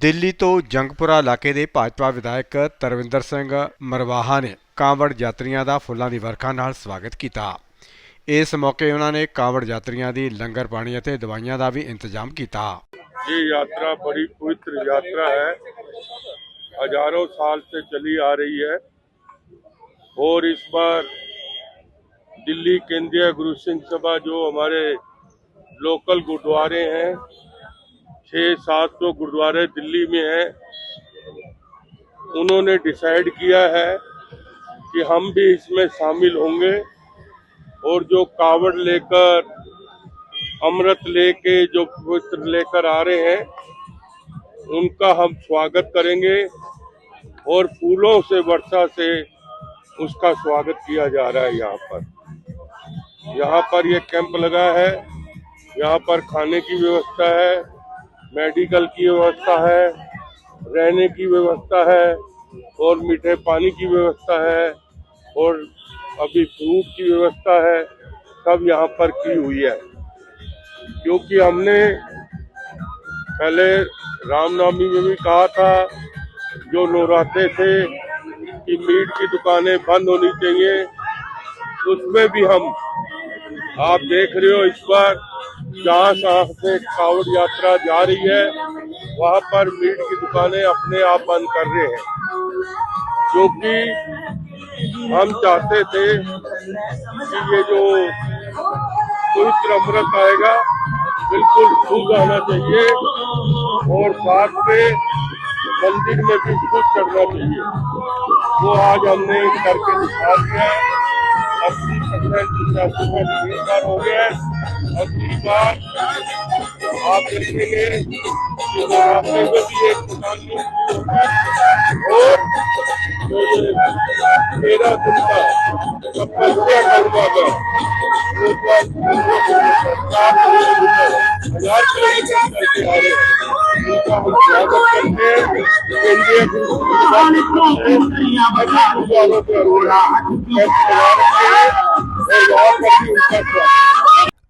ਦਿੱਲੀ ਤੋਂ ਜੰਗਪੁਰਾ ਇਲਾਕੇ ਦੇ ਭਾਜਪਾ ਵਿਧਾਇਕ ਤਰਵਿੰਦਰ ਸਿੰਘ ਮਰਵਾਹਾ ਨੇ ਕਾਂਵੜ ਯਾਤਰੀਆਂ ਦਾ ਫੁੱਲਾਂ ਦੀ ਵਰਖਾ ਨਾਲ ਸਵਾਗਤ ਕੀਤਾ ਇਸ ਮੌਕੇ ਉਹਨਾਂ ਨੇ ਕਾਂਵੜ ਯਾਤਰੀਆਂ ਦੀ ਲੰਗਰ ਪਾਣੀ ਅਤੇ ਦਵਾਈਆਂ ਦਾ ਵੀ ਇੰਤਜ਼ਾਮ ਕੀਤਾ ये यात्रा बड़ी पवित्र यात्रा है हजारों साल से चली आ रही है और इस बार दिल्ली केंद्रीय गुरु सिंह सभा जो हमारे लोकल गुरुद्वारे हैं छः सात सौ गुरुद्वारे दिल्ली में हैं। उन्होंने डिसाइड किया है कि हम भी इसमें शामिल होंगे और जो कावड़ लेकर, अमृत लेके, जो पवित्र लेकर आ रहे हैं, उनका हम स्वागत करेंगे और फूलों से, वर्षा से उसका स्वागत किया जा रहा है यहाँ पर। यहाँ पर ये कैंप लगा है। यहाँ पर खाने की व्यवस्था है। मेडिकल की व्यवस्था है, रहने की व्यवस्था है, और मीठे पानी की व्यवस्था है, और अभी फ्रूट की व्यवस्था है, सब यहाँ पर की हुई है। क्योंकि हमने पहले रामनवमी में भी कहा था, जो नवरात्रे थे, कि मीट की दुकानें बंद होनी चाहिए। उसमें भी हम, आप देख रहे हो इस बार जहाँ जहाँ से कावड़ यात्रा जा रही है, वहाँ पर मीट की दुकानें अपने आप बंद कर रहे हैं। क्योंकि हम चाहते थे कि ये जो पवित्र अमृत आएगा, बिल्कुल शुद्ध आना चाहिए और साथ में मंदिर में भी खुद चढ़ना चाहिए। वो आज हमने करके दिखा दिया अस्सी परसेंट हो गया बार आप देखेंगे कि में भी एक प्रधानमंत्री और जो ये तेरह दिन का तपस्या करूँगा हज़ार किलोमीटर करके आ रहे हैं उनका हम स्वागत करते हैं केंद्रीय गुरुद्वारों और वहाँ पर भी उनका स्वागत